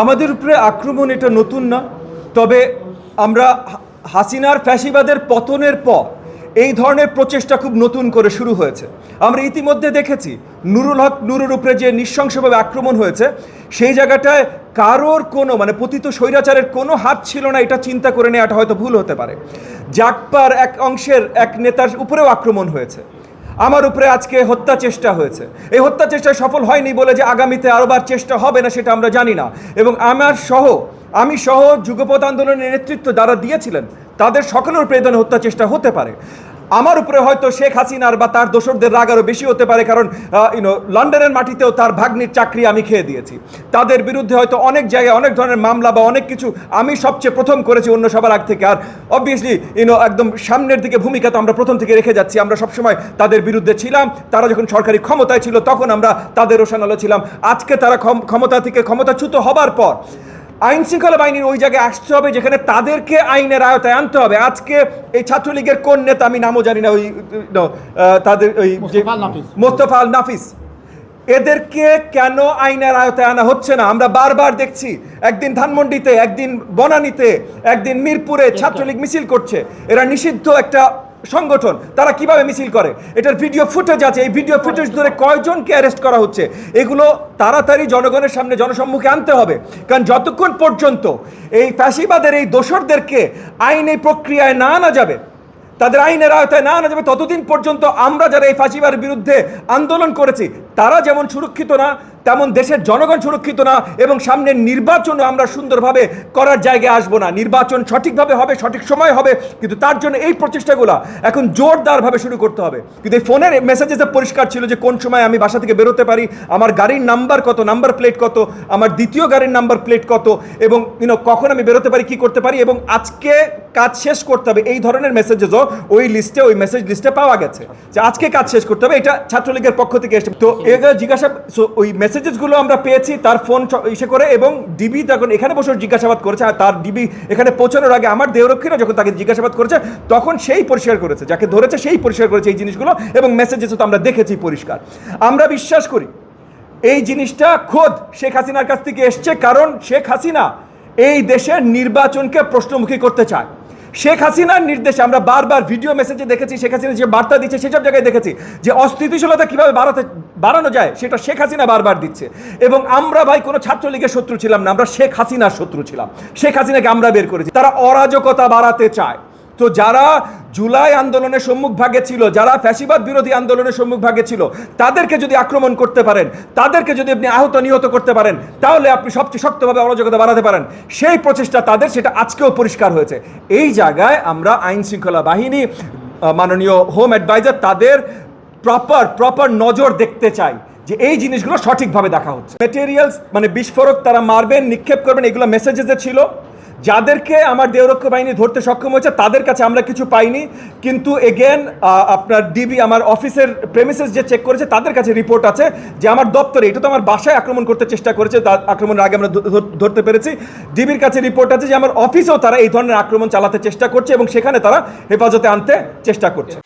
আমাদের উপরে আক্রমণ এটা নতুন না। তবে আমরা হাসিনার ফ্যাসিবাদের পতনের পর এই ধরনের প্রচেষ্টা খুব নতুন করে শুরু হয়েছে। আমরা ইতিমধ্যে দেখেছি নুরুল হক নুরুর উপরে যে নৃশংসভাবে আক্রমণ হয়েছে, সেই জায়গাটায় কারোর কোনো মানে পতিত স্বৈরাচারের কোনো হাত ছিল না, এটা চিন্তা করে নেওয়াটা হয়তো ভুল হতে পারে। জাকপার এক অংশের এক নেতার উপরেও আক্রমণ হয়েছে। আমার উপরে আজকে হত্যা চেষ্টা হয়েছে। এই হত্যা চেষ্টা সফল হয়নি বলে যে আগামীতে আরোবার চেষ্টা হবে না, সেটা আমরা জানি না। এবং আমার সহ, আমি সহ যুগপথ আন্দোলনের নেতৃত্ব যারা দিয়েছিলেন, তাদের সকলের এই হত্যা চেষ্টা হতে পারে। আমার উপরে হয়তো শেখ হাসিনার বা তার দোসরদের রাগ আরও বেশি হতে পারে, কারণ ইউনো লন্ডনের মাটিতেও তার ভাগ্নির চাকরি আমি খেয়ে দিয়েছি। তাদের বিরুদ্ধে হয়তো অনেক জায়গায় অনেক ধরনের মামলা বা অনেক কিছু আমি সবচেয়ে প্রথম করেছি অন্য সবার আগ থেকে। আর অবভিয়াসলি ইউনো একদম সামনের দিকে ভূমিকা তো আমরা প্রথম থেকে রেখে যাচ্ছি। আমরা সবসময় তাদের বিরুদ্ধে ছিলাম, তারা যখন সরকারি ক্ষমতায় ছিল, তখন আমরা তাদের রোশানালো ছিলাম। আজকে তারা ক্ষম- ক্ষমতা থেকে ক্ষমতাচ্যুত হবার পর আইন শৃঙ্খলা বাহিনীর ওই জায়গায় আসতে হবে যেখানে তাদেরকে আইনের আয়তায় আনতে হবে। আজকে এই ছাত্রলীগের কোন নেতা আমি নামও জানি না ওই তাদের ওই মোস্তফা আল নাফিস। এদেরকে কেন আইনের আয়তায় আনা হচ্ছে না? আমরা বারবার দেখছি একদিন ধানমন্ডিতে একদিন বনানীতে একদিন মিরপুরে ছাত্রলীগ মিছিল করছে। এরা নিষিদ্ধ একটা সংগঠন, তারা কীভাবে মিছিল করে? এটার ভিডিও ফুটেজ আছে। এই ভিডিও ফুটেজ ধরে কয়জনকে অ্যারেস্ট করা হচ্ছে? এগুলো তাড়াতাড়ি জনগণের সামনে জনসম্মুখে আনতে হবে। কারণ যতক্ষণ পর্যন্ত এই ফ্যাসিবাদের, এই দোসরদেরকে আইন এই প্রক্রিয়ায় না আনা যাবে, তাদের আইনের আওতায় না আনা যাবে, ততদিন পর্যন্ত আমরা যারা এই ফাঁসিবার বিরুদ্ধে আন্দোলন করেছি, তারা যেমন সুরক্ষিত না তেমন দেশের জনগণ সুরক্ষিত না এবং সামনের নির্বাচনও আমরা সুন্দরভাবে করার জায়গায় আসব না। নির্বাচন সঠিকভাবে হবে, সঠিক সময় হবে, কিন্তু তার জন্য এই প্রচেষ্টাগুলো এখন জোরদারভাবে শুরু করতে হবে। কিন্তু এই ফোনের মেসেজেসে পরিষ্কার ছিল যে কোন সময় আমি বাসা থেকে বেরোতে পারি, আমার গাড়ির নাম্বার কত নাম্বার প্লেট কত, আমার দ্বিতীয় গাড়ির নাম্বার প্লেট কত এবং ইউনো কখন আমি বেরোতে পারি, কি করতে পারি এবং আজকে কাজ শেষ করতে হবে। এই ধরনের মেসেজেসও ওই লিস্টে ওই মেসেজ লিস্টে পাওয়া গেছে যে আজকে কাজ শেষ করতে হবে। এটা ছাত্রলীগের পক্ষ থেকে এসে তো এগুলো জিজ্ঞাসা ওই মেসেজেসগুলো আমরা পেয়েছি, তার ফোন ইসে করে এবং ডিবি তখন এখানে বসে জিজ্ঞাসাবাদ করেছে আর তার ডিবি এখানে পৌঁছানোর আগে আমার দেহরক্ষীরা যখন তাকে জিজ্ঞাসাবাদ করেছে, তখন সেই পরিষ্কার করেছে, যাকে ধরেছে সেই পরিষ্কার করেছে এই জিনিসগুলো এবং মেসেজেসও তো আমরা দেখেছি পরিষ্কার। আমরা বিশ্বাস করি, এই জিনিসটা খোদ শেখ হাসিনার কাছ থেকে এসছে, কারণ শেখ হাসিনা এই দেশের নির্বাচনকে প্রশ্নমুখী করতে চায়। শেখ হাসিনার নির্দেশে আমরা বারবার ভিডিও মেসেজে দেখেছি, শেখ হাসিনা যে বার্তা দিচ্ছে, সেসব জায়গায় দেখেছি যে অস্থিতিশীলতা কীভাবে বাড়াতে বাড়ানো যায়, সেটা শেখ হাসিনা বারবার দিচ্ছে। এবং আমরা ভাই কোনো ছাত্রলীগের শত্রু ছিলাম না, আমরা শেখ হাসিনার শত্রু ছিলাম। শেখ হাসিনাকে আমরা বের করেছি। তারা অরাজকতা বাড়াতে চায়। তো যারা জুলাই আন্দোলনের সম্মুখ ভাগে ছিল, যারা ফ্যাসিবাদ বিরোধী আন্দোলনের সম্মুখ ভাগে ছিল, তাদেরকে যদি আক্রমণ করতে পারেন, তাদেরকে যদি আপনি আহত নিহত করতে পারেন, তাহলে আপনি সবচেয়ে শক্তভাবে অরাজকতা বাড়াতে পারেন। সেই প্রচেষ্টা তাদের, সেটা আজকেও পরিষ্কার হয়েছে। এই জায়গায় আমরা আইন শৃঙ্খলা বাহিনী মাননীয় হোম অ্যাডভাইজার, তাদের প্রপার প্রপার নজর দেখতে চাই যে এই জিনিসগুলো সঠিকভাবে দেখা হচ্ছে। মেটেরিয়ালস মানে বিস্ফোরক তারা মারবেন, নিক্ষেপ করবেন, এগুলো মেসেজেসে ছিল। যাদেরকে আমার দেহরক্ষ বাহিনী ধরতে সক্ষম হয়েছে, তাদের কাছে আমরা কিছু পাইনি। কিন্তু এগেন আপনার ডিবি আমার অফিসের প্রেমিসেস যে চেক করেছে, তাদের কাছে রিপোর্ট আছে যে আমার দপ্তরে, এটা তো আমার বাসায় আক্রমণ করতে চেষ্টা করেছে আক্রমণের আগে আমরা ধরতে পেরেছি। ডিবির কাছে রিপোর্ট আছে যে আমার অফিসেও তারা এই ধরনের আক্রমণ চালাতে চেষ্টা করছে এবং সেখানে তারা হেফাজতে আনতে চেষ্টা করছে।